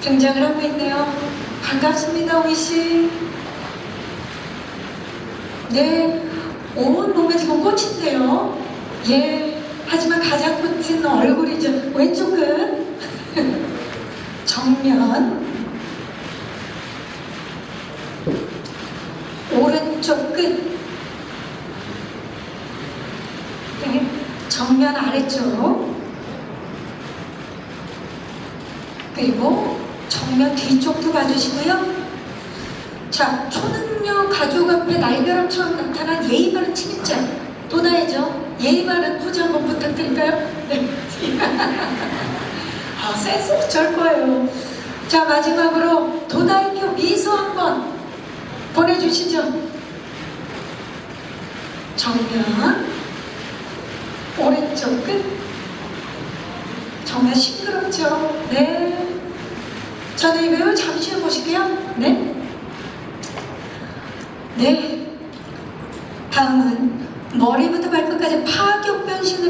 등장을 하고 있네요. 반갑습니다, 오이 씨. 네, 온 몸에 지금 꽃인데요. 예, 하지만 가장 꽃은 얼굴이죠. 왼쪽은 정면, 오른쪽 끝, 네, 정면 아래쪽, 그리고 정면 뒤쪽도 봐주시고요. 자, 초능력 가족 앞에 날벼락처럼 나타난 예의 바른 침입자 또 나야죠. 예의 바른 포즈 한번 부탁드릴까요? 네. 아, 센스 절 거예요. 자, 마지막으로 도다이표 미소 한번 보내주시죠. 정면 오른쪽 끝 정말 싱그럽죠? 네. 저는 이거 잠시 후에 보실게요. 네. 네. 다음은 머리부터 발끝까지 파격 변신을